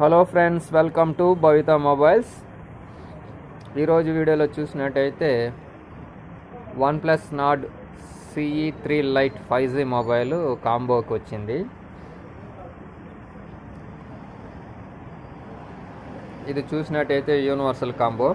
Hello friends welcome to Bhavitha mobiles. ఈరోజు వీడియోలో చూసినట్టయితే one plus Nord C E three lite five G mobile కాంబోకి వచ్చింది. ఇది చూసినట్టయితే యూనివర్సల్ కాంబో.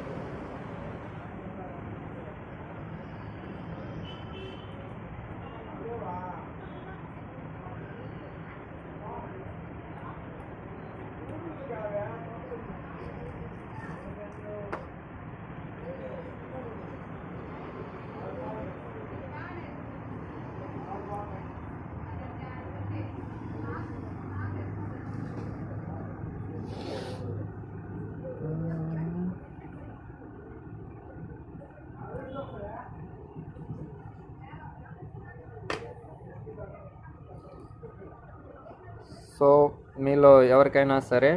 so మీలో ఎవరికైనా సరే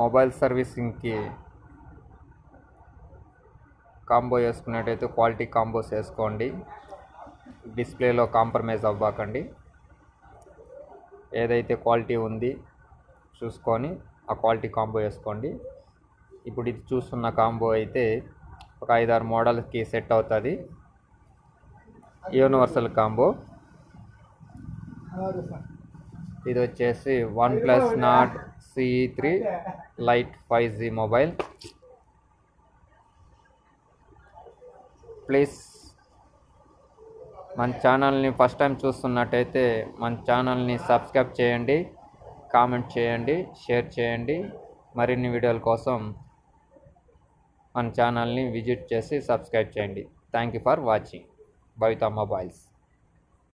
మొబైల్ సర్వీసింగ్కి కాంబో వేసుకున్నట్టయితే క్వాలిటీ కాంబోస్ వేసుకోండి. డిస్ప్లేలో కాంప్రమైజ్ అవ్వకండి. ఏదైతే క్వాలిటీ ఉంది చూసుకొని ఆ క్వాలిటీ కాంబో వేసుకోండి. ఇప్పుడు ఇది చూస్తున్న కాంబో అయితే ఒక ఐదారు మోడల్కి సెట్ అవుతుంది. Universal combo. ఇది వచ్చేసి one plus Nord C E three lite five G mobile. Please. మన ఛానల్ని ఫస్ట్ టైం చూస్తున్నట్టయితే మన ఛానల్ని సబ్స్క్రైబ్ చేయండి కామెంట్ చేయండి షేర్ చేయండి. మరిన్ని వీడియోల కోసం మన ఛానల్ని విజిట్ చేసి సబ్స్క్రైబ్ చేయండి. Thank you for watching. Bhavitha mobiles